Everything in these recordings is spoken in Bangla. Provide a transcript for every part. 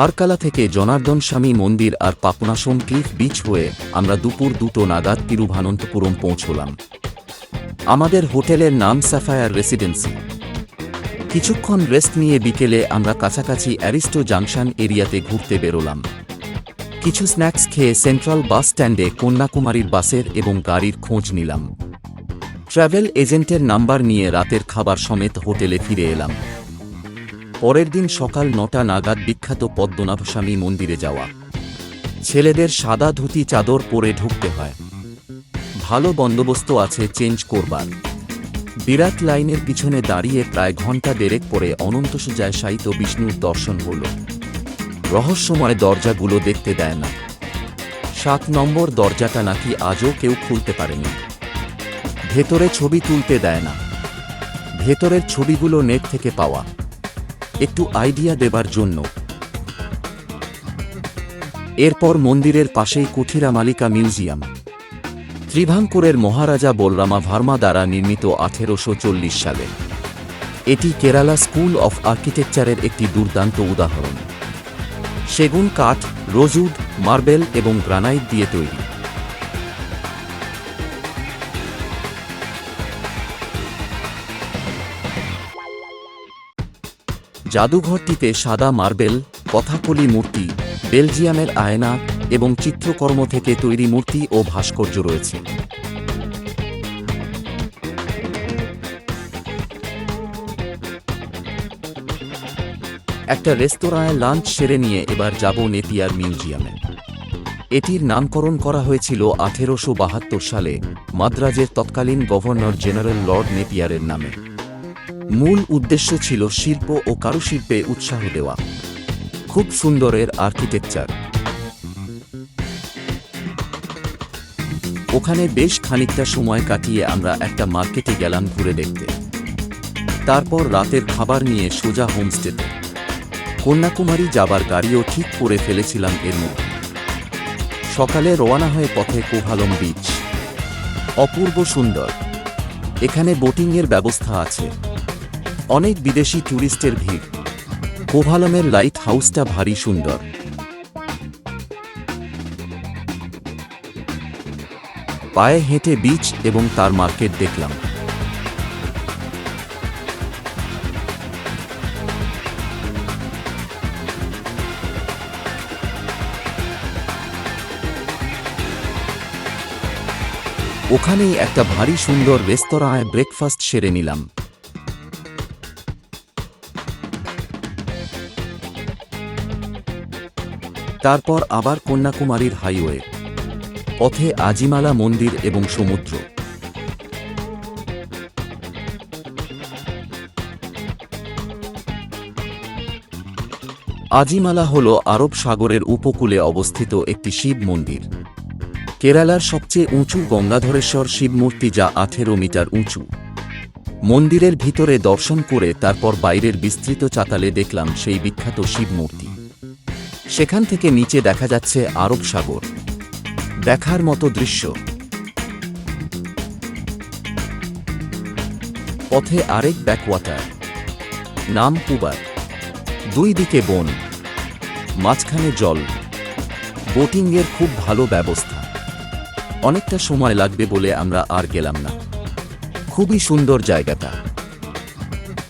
ভারকালা থেকে জনার্দন স্বামী মন্দির আর পাপনাসম ক্লিফ বিচ হয়ে আমরা দুপুর দুটো নাগাদ তিরুভানন্তপুরম পৌঁছলাম। আমাদের হোটেলের নাম স্যাফায়ার রেসিডেন্সি। কিছুক্ষণ রেস্ট নিয়ে বিকেলে আমরা কাছাকাছি অ্যারিস্টো জাংশন এরিয়াতে ঘুরতে বেরোলাম। কিছু স্ন্যাক্স খেয়ে সেন্ট্রাল বাস স্ট্যান্ডে কন্যাকুমারীর বাসের এবং গাড়ির খোঁজ নিলাম। ট্রাভেল এজেন্টের নাম্বার নিয়ে রাতের খাবার সমেত হোটেলে ফিরে এলাম। পরের দিন সকাল নটা নাগাদ বিখ্যাত পদ্মনাভস্বামী মন্দিরে যাওয়া। ছেলেদের সাদা ধুতি চাদর পরে ঢুকতে হয়। ভালো বন্দোবস্ত আছে চেঞ্জ করবার। বিরাট লাইনের পিছনে দাঁড়িয়ে প্রায় ঘণ্টা দেড়েক পরে অনন্ত সুজায় শায়িত বিষ্ণুর দর্শন হল। রহস্যময় দরজাগুলো দেখতে দেয় না। সাত নম্বর দরজাটা নাকি আজও কেউ খুলতে পারেনি। ভেতরে ছবি তুলতে দেয় না। ভেতরের ছবিগুলো নেট থেকে পাওয়া। একটু আইডিয়া দেবার জন্য। এরপর মন্দিরের পাশেই কুঠিরা মালিকা মিউজিয়াম। ত্রিভাঙ্কুরের মহারাজা বলরামা ভার্মা দ্বারা নির্মিত আঠেরোশো চল্লিশ সালে। এটি কেরালা স্কুল অফ আর্কিটেকচারের একটি দুর্দান্ত উদাহরণ। সেগুন, কাঠ রোজুড মার্বেল এবং গ্রানাইট দিয়ে তৈরি। জাদুঘরটিতে সাদা মার্বেল কথাকলি মূর্তি, বেলজিয়ামের আয়না এবং চিত্রকর্ম থেকে তৈরি মূর্তি ও ভাস্কর্য রয়েছে। একটা রেস্তোরাঁয় লাঞ্চ সেরে নিয়ে এবার যাব নেপিয়ার মিউজিয়ামে। এটির নামকরণ করা হয়েছিল আঠেরোশো বাহাত্তর সালে মাদ্রাজের তৎকালীন গভর্নর জেনারেল লর্ড নেপিয়ারের নামে। মূল উদ্দেশ্য ছিল শিল্প ও কারুশিল্পে উৎসাহ দেওয়া। খুব সুন্দরের আর্কিটেকচার ওখানে বেশ খানিকটা সময় কাটিয়ে আমরা একটা মার্কেটে গেলাম ঘুরে দেখতে। তারপর রাতের খাবার নিয়ে সোজা হোমস্টেতে কন্যাকুমারী যাবার গাড়িও ঠিক করে ফেলেছিলাম এর মধ্যে। সকালে রওনা হয়ে পথে কোভালম বিচ অপূর্ব সুন্দর। এখানে বোটিংয়ের ব্যবস্থা আছে। অনেক বিদেশি ট্যুরিস্টের ভিড়। কোভালমের লাইট হাউসটা ভারী সুন্দর। পায়ে হেঁটে বিচ এবং তার মার্কেট দেখলাম। ওখানেই একটা ভারী সুন্দর রেস্তোরাঁয় ব্রেকফাস্ট সেরে নিলাম। তারপর আবার কন্যাকুমারীর হাইওয়ে। পথে আজিমালা মন্দির এবং সমুদ্র। আজিমালা হল আরব সাগরের উপকূলে অবস্থিত একটি শিব মন্দির। কেরালার সবচেয়ে উঁচু গঙ্গাধরেশ্বর শিবমূর্তি যা আঠেরো মিটার উঁচু। মন্দিরের ভিতরে দর্শন করে তারপর বাইরের বিস্তৃত চাতালে দেখলাম সেই বিখ্যাত শিবমূর্তি সেখান থেকে নিচে দেখা যাচ্ছে আরব সাগর। দেখার মতো দৃশ্য। পথে আরেক ব্যাকওয়াটার নাম কুবার। দুই দিকে বন। মাঝখানে জল। বোটিংয়ের খুব ভালো ব্যবস্থা। অনেকটা সময় লাগবে বলে আমরা আর গেলাম না। খুবই সুন্দর জায়গাটা।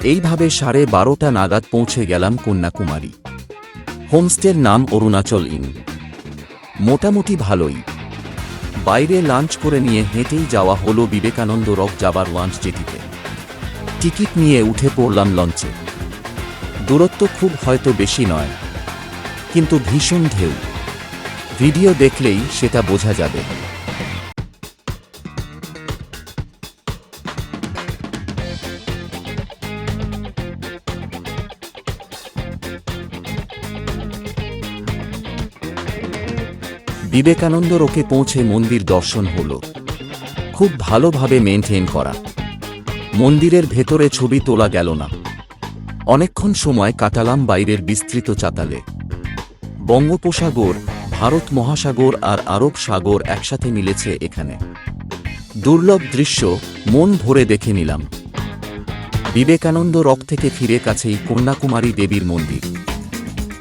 এইভাবে সাড়ে বারোটা নাগাদ পৌঁছে গেলাম কন্যাকুমারী। হোমস্টের নাম অরুণাচল ইন। মোটামুটি ভালোই। বাইরে লাঞ্চ করে নিয়ে হেঁটেই যাওয়া হলো বিবেকানন্দ রক যাবার লঞ্চ জেটিতে। টিকিট নিয়ে উঠে পড়লাম লঞ্চে। দূরত্ব খুব হয়তো বেশি নয়, কিন্তু ভীষণ ঢেউ। ভিডিও দেখলেই সেটা বোঝা যাবে। বিবেকানন্দ রোকে পৌঁছে মন্দির দর্শন হল। খুব ভালোভাবে মেনটেন করা। মন্দিরের ভেতরে ছবি তোলা গেল না। অনেকক্ষণ সময় কাটালাম বাইরের বিস্তৃত চাতালে। বঙ্গোপসাগর, ভারত মহাসাগর আর আরব সাগর একসাথে মিলেছে এখানে। দুর্লভ দৃশ্য মন ভরে দেখে নিলাম। বিবেকানন্দ রক থেকে ফিরে কাছেই কন্যাকুমারী দেবীর মন্দির।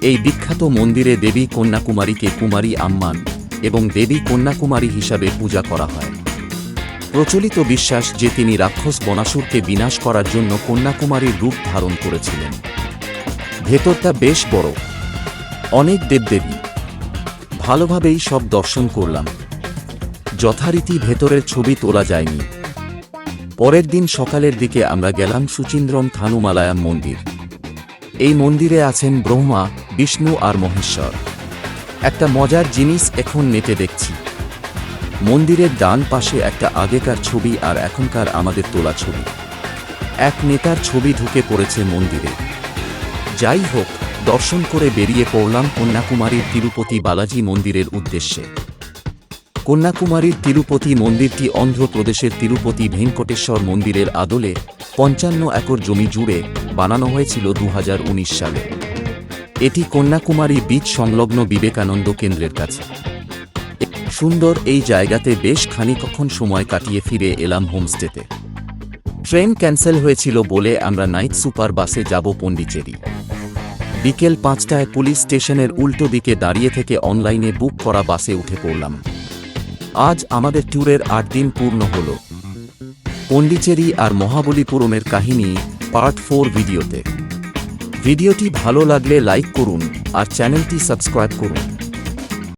এই বিখ্যাত মন্দিরে দেবী কন্যাকুমারীকে কুমারী আম্মান এবং দেবী কন্যাকুমারী হিসাবে পূজা করা হয়। প্রচলিত বিশ্বাস যে তিনি রাক্ষস বনাসুরকে বিনাশ করার জন্য কন্যাকুমারীর রূপ ধারণ করেছিলেন। ভেতরটা বেশ বড়। অনেক দেবদেবী। ভালোভাবেই সব দর্শন করলাম। যথারীতি ভেতরের ছবি তোলা যায়নি। পরের দিন সকালের দিকে আমরা গেলাম সুচিন্দ্রম থানুমালায়াম মন্দির। এই মন্দিরে আছেন ব্রহ্মা, বিষ্ণু আর মহেশ্বর। একটা মজার জিনিস এখন নেটে দেখছি। মন্দিরের ডান পাশে একটা আগেকার ছবি আর এখনকার আমাদের তোলা ছবি। এক নেতার ছবি ঢুকে পড়েছে মন্দিরে। যাই হোক, দর্শন করে বেরিয়ে পড়লাম কন্যাকুমারীর তিরুপতি বালাজি মন্দিরের উদ্দেশ্যে। কন্যাকুমারীর তিরুপতি মন্দিরটি অন্ধ্রপ্রদেশের তিরুপতি ভেঙ্কটেশ্বর মন্দিরের আদলে পঞ্চান্ন একর জমি জুড়ে বানানো হয়েছিল দু হাজার উনিশ সালে। এটি কন্যাকুমারী বীচ সংলগ্ন বিবেকানন্দ কেন্দ্রের কাছে। সুন্দর এই জায়গাতে বেশ খানিকক্ষণ সময় কাটিয়ে ফিরে এলাম হোমস্টেতে। ট্রেন ক্যান্সেল হয়েছিল বলে আমরা নাইট সুপার বাসে যাব পন্ডিচেরি বিকেল পাঁচটায় পুলিশ স্টেশনের উল্টো দিকে দাঁড়িয়ে থেকে অনলাইনে বুক করা বাসে উঠে পড়লাম। আজ আমাদের ট্যুরের আট দিন পূর্ণ হল। পণ্ডিচেরি আর মহাবলীপুরমের কাহিনী পার্ট ফোর ভিডিওতে। ভিডিওটি ভালো লাগলে লাইক করুন আর চ্যানেলটি সাবস্ক্রাইব করুন।